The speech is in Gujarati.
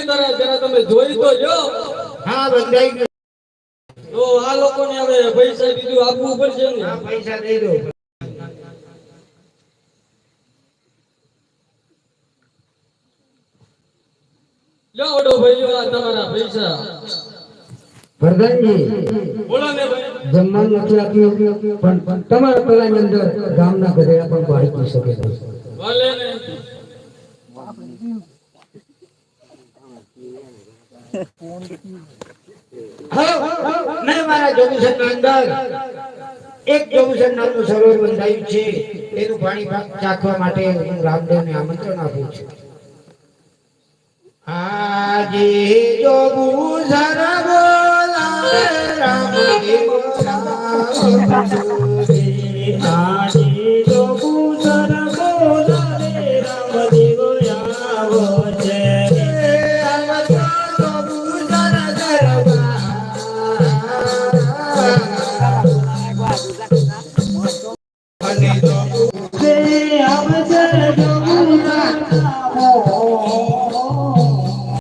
જરા જરા તમે જોઈ તો જો હા બંધાઈ ગયું તો આ લોકોને હવે પૈસા બીજું આપવું પડશે ને હા પૈસા દઈ દો લો ઓડો ભાઈઓ આ તમારા પૈસા પ્રધાનજી બોલો ને ભાઈ જમવાનું નથી આપ્યું પણ તમારા પેલાની અંદર ગામના ગધેડા પણ બાળી શકે છે ભલે ને હવે મેં મારા જોગીસર ના અંદર એક જોગીસર નામનું સરોવર બંધાયું છે. તેનું પાણી ચાખવા માટે હું રામદેવને આમંત્રણ આપું છું. આજે જોગુસર બોલા રામદેવ આજે જોગુસર બોલા રામદેવ આવો છે I'm